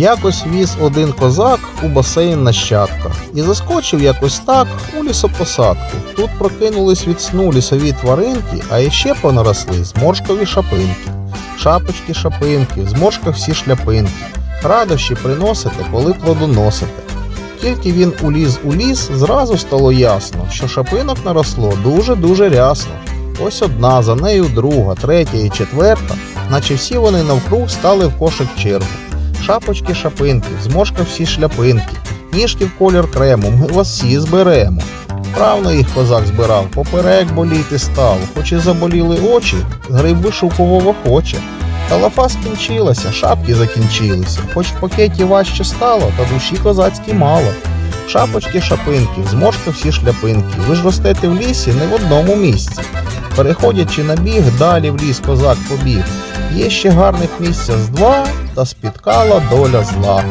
Якось віз один козак у басейн нащадка і заскочив якось так у лісопосадку. Тут прокинулись від сну лісові тваринки, а іще понаросли зморшкові шапинки. Шапочки шапинки, в зморшках всі шляпинки. Радощі приносите, коли плодоносите. Тільки він уліз у ліс, зразу стало ясно, що шапинок наросло дуже-дуже рясно. Ось одна, за нею друга, третя і четверта, наче всі вони навкруг стали в кошик чергу. Шапочки шапинки, зморшка всі шляпинки, ніжки в колір крему, ми вас всі зберемо. Правно їх козак збирав, поперек боліти став, хоч і заболіли очі, гриб вишукував охоче. Та лафа скінчилася, шапки закінчилися, хоч в пакеті важче стало, та душі козацькі мало. Шапочки шапинки, зморшка всі шляпинки, ви ж ростете в лісі не в одному місці. Переходячи на біг, далі в ліс козак побіг. Є ще гарних місця з два, та спіткала доля зла.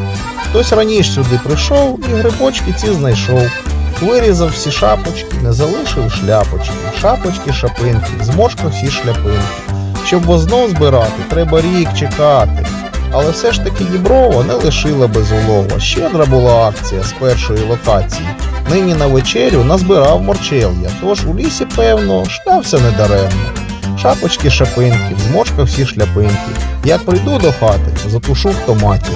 Хтось раніше сюди прийшов і грибочки ці знайшов. Вирізав всі шапочки, не залишив шляпочки, шапочки шапинки, зморшка всі шляпинки. Щоб вознов збирати, треба рік чекати. Але все ж таки Діброва не лишила без улова. Щедра була акція з першої локації. Нині на вечерю назбирав морчел'я, тож у лісі, певно, штався недаремно. Шапочки шапинки, в зморшках всі шляпинки. Як прийду до хати, затушу в томаті.